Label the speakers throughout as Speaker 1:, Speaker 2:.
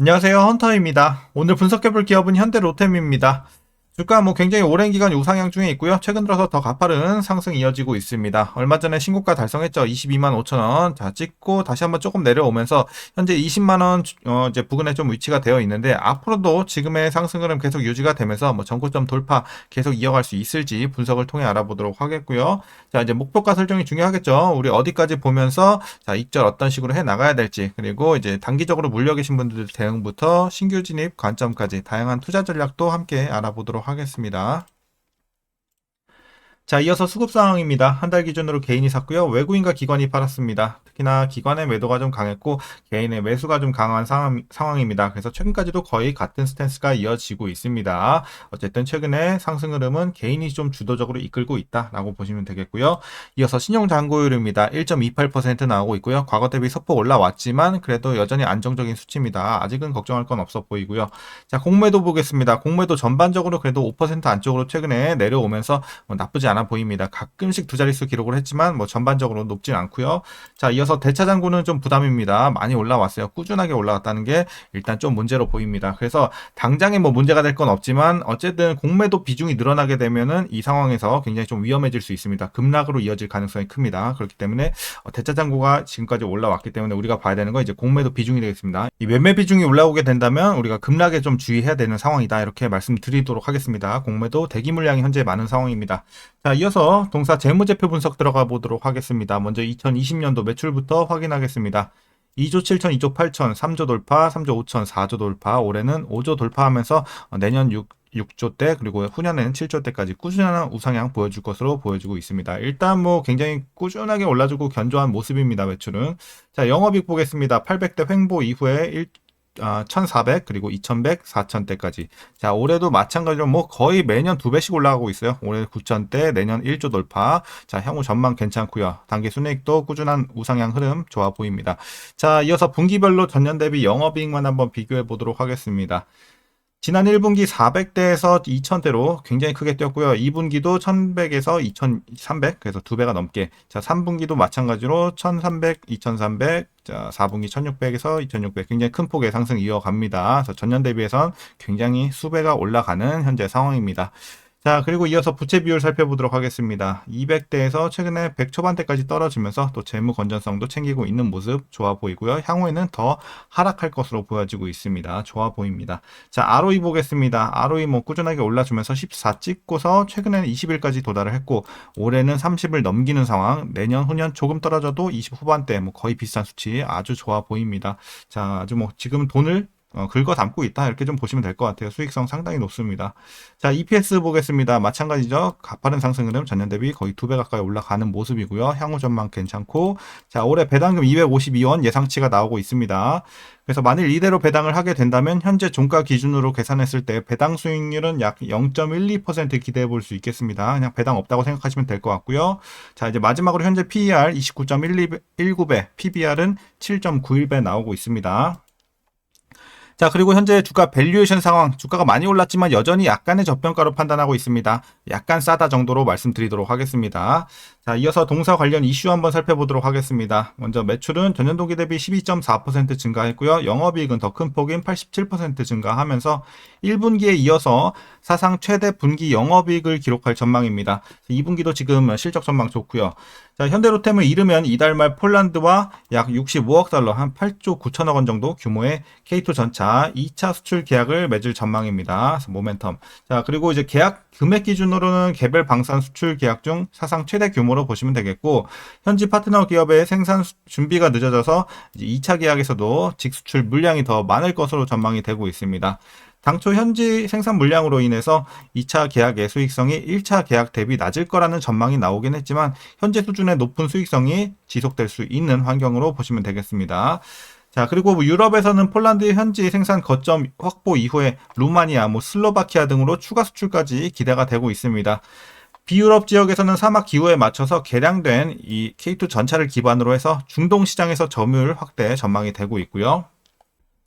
Speaker 1: 안녕하세요. 헌터입니다. 오늘 분석해볼 기업은 현대 로템입니다. 주가 뭐 굉장히 오랜 기간 우상향 중에 있고요. 최근 들어서 더 가파른 상승이 이어지고 있습니다. 얼마 전에 신고가 달성했죠. 22만 5천 원. 자, 찍고 다시 한번 조금 내려오면서 현재 20만 원 어, 이제 부근에 좀 위치가 되어 있는데 앞으로도 지금의 상승 흐름 계속 유지가 되면서 뭐 전고점 돌파 계속 이어갈 수 있을지 분석을 통해 알아보도록 하겠고요. 자, 이제 목표가 설정이 중요하겠죠. 우리 어디까지 보면서 자, 익절 어떤 식으로 해 나가야 될지 그리고 이제 단기적으로 물려 계신 분들 대응부터 신규 진입 관점까지 다양한 투자 전략도 함께 알아보도록 하겠습니다. 하겠습니다. 자, 이어서 수급 상황입니다. 한 달 기준으로 개인이 샀고요. 외국인과 기관이 팔았습니다. 특히나 기관의 매도가 좀 강했고 개인의 매수가 좀 강한 상황, 상황입니다. 그래서 최근까지도 거의 같은 스탠스가 이어지고 있습니다. 어쨌든 최근에 상승 흐름은 개인이 좀 주도적으로 이끌고 있다라고 보시면 되겠고요. 이어서 신용 잔고율입니다. 1.28% 나오고 있고요. 과거 대비 소폭 올라왔지만 그래도 여전히 안정적인 수치입니다. 아직은 걱정할 건 없어 보이고요. 자, 공매도 보겠습니다. 공매도 전반적으로 그래도 5% 안쪽으로 최근에 내려오면서 뭐 나쁘지 않아 보입니다. 가끔씩 두 자릿수 기록을 했지만 뭐 전반적으로 높진 않고요. 자, 이어서 대차 잔고는 좀 부담입니다. 많이 올라왔어요. 꾸준하게 올라왔다는 게 일단 좀 문제로 보입니다. 그래서 당장에 뭐 문제가 될 건 없지만 어쨌든 공매도 비중이 늘어나게 되면은 이 상황에서 굉장히 좀 위험해질 수 있습니다. 급락으로 이어질 가능성이 큽니다. 그렇기 때문에 어, 대차 잔고가 지금까지 올라왔기 때문에 우리가 봐야 되는 건 이제 공매도 비중이 되겠습니다. 이 매매 비중이 올라오게 된다면 우리가 급락에 좀 주의해야 되는 상황이다. 이렇게 말씀드리도록 하겠습니다. 공매도 대기 물량이 현재 많은 상황입니다. 자, 이어서 동사 재무제표 분석 들어가 보도록 하겠습니다. 먼저 2020년도 매출부터 확인하겠습니다. 2조 7천, 2조 8천, 3조 돌파, 3조 5천, 4조 돌파, 올해는 5조 돌파하면서 어, 내년 6, 6조 대 그리고 후년에는 7조 대까지 꾸준한 우상향 보여줄 것으로 보여지고 있습니다. 일단 뭐 굉장히 꾸준하게 올라주고 견조한 모습입니다. 매출은 자 영업이익 보겠습니다. 800대 횡보 이후에 1, 아, 1400 그리고 2100, 4000대까지. 자, 올해도 마찬가지로 뭐 거의 매년 두 배씩 올라가고 있어요. 올해 9000대, 내년 1조 돌파. 자, 향후 전망 괜찮고요. 단기 순이익도 꾸준한 우상향 흐름 좋아 보입니다. 자, 이어서 분기별로 전년 대비 영업이익만 한번 비교해 보도록 하겠습니다. 지난 1분기 400대에서 2000대로 굉장히 크게 뛰었고요. 2분기도 1100에서 2300, 그래서 두 배가 넘게. 자, 3분기도 마찬가지로 1300, 2300, 자, 4분기 1600에서 2600 굉장히 큰 폭의 상승 이어갑니다. 그래서 전년 대비해선 굉장히 수배가 올라가는 현재 상황입니다. 자, 그리고 이어서 부채 비율 살펴보도록 하겠습니다. 200대에서 최근에 100 초반대까지 떨어지면서 또 재무 건전성도 챙기고 있는 모습 좋아 보이고요. 향후에는 더 하락할 것으로 보여지고 있습니다. 좋아 보입니다. 자, ROE 보겠습니다. ROE 뭐 꾸준하게 올라주면서 14 찍고서 최근에는 20일까지 도달을 했고 올해는 30을 넘기는 상황. 내년 후년 조금 떨어져도 20 후반대 뭐 거의 비슷한 수치 아주 좋아 보입니다. 자, 아주 뭐 지금 돈을 어, 긁어 담고 있다 이렇게 좀 보시면 될 것 같아요. 수익성 상당히 높습니다. 자, EPS 보겠습니다. 마찬가지죠. 가파른 상승 흐름 전년 대비 거의 두 배 가까이 올라가는 모습이고요. 향후 전망 괜찮고 자, 올해 배당금 252원 예상치가 나오고 있습니다. 그래서 만일 이대로 배당을 하게 된다면 현재 종가 기준으로 계산했을 때 배당 수익률은 약 0.12% 기대해 볼 수 있겠습니다. 그냥 배당 없다고 생각하시면 될 것 같고요. 자, 이제 마지막으로 현재 PER 29.19배, PBR은 7.91배 나오고 있습니다. 자, 그리고 현재 주가 밸류에이션 상황, 주가가 많이 올랐지만 여전히 약간의 저평가로 판단하고 있습니다. 약간 싸다 정도로 말씀드리도록 하겠습니다. 자, 이어서 동사 관련 이슈 한번 살펴보도록 하겠습니다. 먼저 매출은 전년 동기 대비 12.4% 증가했고요. 영업이익은 더 큰 폭인 87% 증가하면서 1분기에 이어서 사상 최대 분기 영업이익을 기록할 전망입니다. 2분기도 지금 실적 전망 좋고요. 자, 현대로템을 잃으면 이달 말 폴란드와 약 65억 달러, 한 8조 9천억 원 정도 규모의 K2 전차 2차 수출 계약을 맺을 전망입니다. 모멘텀. 자, 그리고 이제 계약 금액 기준으로는 개별 방산 수출 계약 중 사상 최대 규모로 보시면 되겠고, 현지 파트너 기업의 생산 준비가 늦어져서 2차 계약에서도 직수출 물량이 더 많을 것으로 전망이 되고 있습니다. 당초 현지 생산 물량으로 인해서 2차 계약의 수익성이 1차 계약 대비 낮을 거라는 전망이 나오긴 했지만 현재 수준의 높은 수익성이 지속될 수 있는 환경으로 보시면 되겠습니다. 자, 그리고 뭐 유럽에서는 폴란드 현지 생산 거점 확보 이후에 루마니아, 뭐 슬로바키아 등으로 추가 수출까지 기대가 되고 있습니다. 비유럽 지역에서는 사막 기후에 맞춰서 개량된 이 K2 전차를 기반으로 해서 중동 시장에서 점유율 확대 전망이 되고 있고요.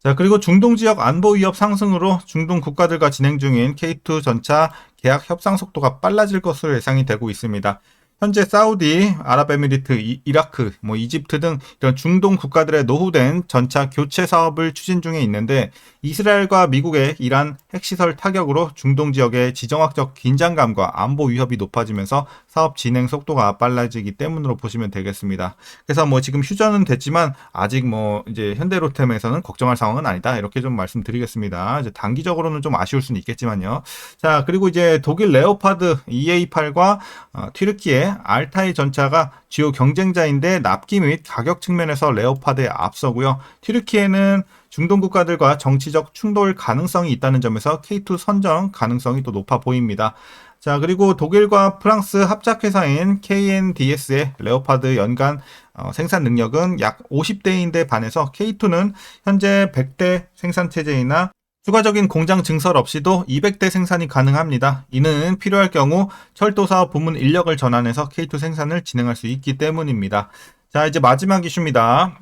Speaker 1: 자, 그리고 중동 지역 안보 위협 상승으로 중동 국가들과 진행 중인 K2 전차 계약 협상 속도가 빨라질 것으로 예상이 되고 있습니다. 현재 사우디, 아랍에미리트, 이- 이라크, 뭐 이집트 등 이런 중동 국가들의 노후된 전차 교체 사업을 추진 중에 있는데 이스라엘과 미국의 이란 핵시설 타격으로 중동 지역의 지정학적 긴장감과 안보 위협이 높아지면서 사업 진행 속도가 빨라지기 때문으로 보시면 되겠습니다. 그래서 뭐 지금 휴전은 됐지만 아직 뭐 이제 현대로템에서는 걱정할 상황은 아니다. 이렇게 좀 말씀드리겠습니다. 이제 단기적으로는 좀 아쉬울 수는 있겠지만요. 자, 그리고 이제 독일 레오파드 EA8과 어, 튀르키 의 알타이 전차가 주요 경쟁자인데 납기 및 가격 측면에서 레오파드에 앞서고요. 튀르키에는 중동 국가들과 정치적 충돌 가능성이 있다는 점에서 K2 선정 가능성이 또 높아 보입니다. 자, 그리고 독일과 프랑스 합작회사인 KNDS의 레오파드 연간 어, 생산 능력은 약 50대인데 반해서 K2는 현재 100대 생산 체제이나 추가적인 공장 증설 없이도 200대 생산이 가능합니다. 이는 필요할 경우 철도사업 부문 인력을 전환해서 K2 생산을 진행할 수 있기 때문입니다. 자, 이제 마지막 이슈입니다.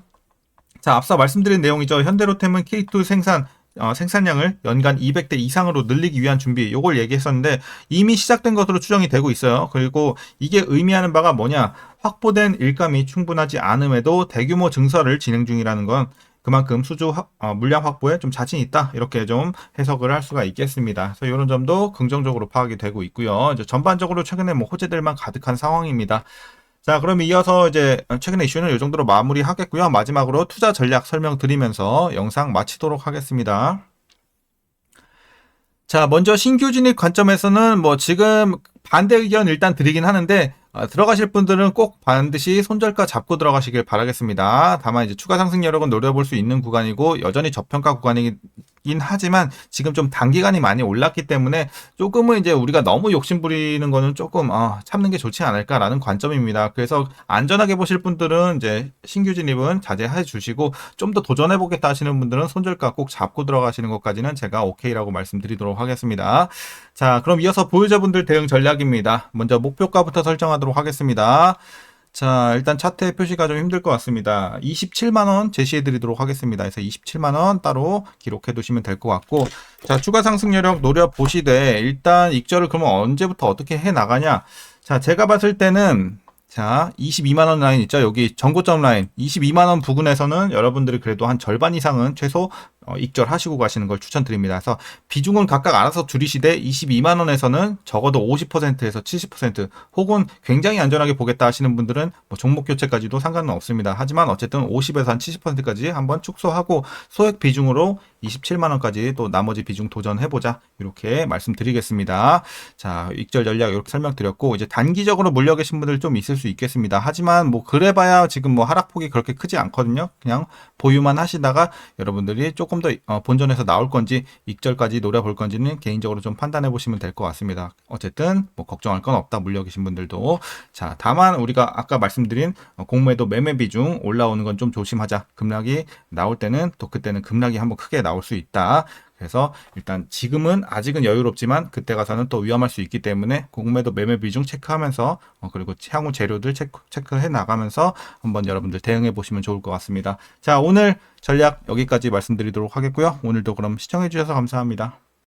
Speaker 1: 자, 앞서 말씀드린 내용이죠. 현대로템은 K2 생산 어, 생산량을 연간 200대 이상으로 늘리기 위한 준비, 요걸 얘기했었는데 이미 시작된 것으로 추정이 되고 있어요. 그리고 이게 의미하는 바가 뭐냐? 확보된 일감이 충분하지 않음에도 대규모 증설을 진행 중이라는 건 그만큼 수주 확- 어, 물량 확보에 좀 자신 있다 이렇게 좀 해석을 할 수가 있겠습니다. 그래서 이런 점도 긍정적으로 파악이 되고 있고요. 이제 전반적으로 최근에 뭐 호재들만 가득한 상황입니다. 자, 그럼 이어서 이제 최근의 이슈는 이 정도로 마무리하겠고요. 마지막으로 투자 전략 설명드리면서 영상 마치도록 하겠습니다. 자, 먼저 신규 진입 관점에서는 뭐 지금 반대 의견 일단 드리긴 하는데 어, 들어가실 분들은 꼭 반드시 손절가 잡고 들어가시길 바라겠습니다. 다만 이제 추가 상승 여력은 노려볼 수 있는 구간이고 여전히 저평가 구간이긴 하지만 지금 좀 단기간이 많이 올랐기 때문에 조금은 이제 우리가 너무 욕심 부리는 거는 조금 어, 참는 게 좋지 않을까라는 관점입니다. 그래서 안전하게 보실 분들은 이제 신규 진입은 자제해 주시고 좀 더 도전해 보겠다 하시는 분들은 손절가 꼭 잡고 들어가시는 것까지는 제가 오케이라고 말씀드리도록 하겠습니다. 자, 그럼 이어서 보유자분들 대응 전략입니다. 먼저 목표가부터 설정하도록 하겠습니다. 자, 일단 차트의 표시가 좀 힘들 것 같습니다. 27만원 제시해 드리도록 하겠습니다. 그래서 27만원 따로 기록해 두시면 될 것 같고, 자, 추가 상승 여력 노려보시되, 일단 익절을 그러면 언제부터 어떻게 해 나가냐? 자, 제가 봤을 때는, 자, 22만원 라인 있죠? 여기 전고점 라인. 22만원 부근에서는 여러분들이 그래도 한 절반 이상은 최소 어, 익절하시고 가시는 걸 추천드립니다. 그래서 비중은 각각 알아서 줄이시되 22만 원에서는 적어도 50%에서 70% 혹은 굉장히 안전하게 보겠다 하시는 분들은 뭐 종목 교체까지도 상관은 없습니다. 하지만 어쨌든 50에서 한 70%까지 한번 축소하고 소액 비중으로 27만 원까지 또 나머지 비중 도전해 보자. 이렇게 말씀드리겠습니다. 자, 익절 전략 이렇게 설명드렸고 이제 단기적으로 물려 계신 분들 좀 있을 수 있겠습니다. 하지만 뭐 그래 봐야 지금 뭐 하락폭이 그렇게 크지 않거든요. 그냥 보유만 하시다가 여러분들이 조금 더 어, 본전에서 나올 건지 익절까지 노려볼 건지는 개인적으로 좀 판단해 보시면 될 것 같습니다. 어쨌든 뭐 걱정할 건 없다 물려 계신 분들도 자 다만 우리가 아까 말씀드린 어, 공매도 매매 비중 올라오는 건 좀 조심하자. 급락이 나올 때는 또 그때는 급락이 한번 크게 나올 수 있다. 그래서 일단 지금은 아직은 여유롭지만 그때 가서는 또 위험할 수 있기 때문에 공매도 매매 비중 체크하면서 어, 그리고 향후 재료들 체크, 체크 해 나가면서 한번 여러분들 대응해 보시면 좋을 것 같습니다. 자 오늘 전략 여기까지 말씀드리도록 하겠고요. 오늘도 그럼 시청해 주셔서 감사합니다.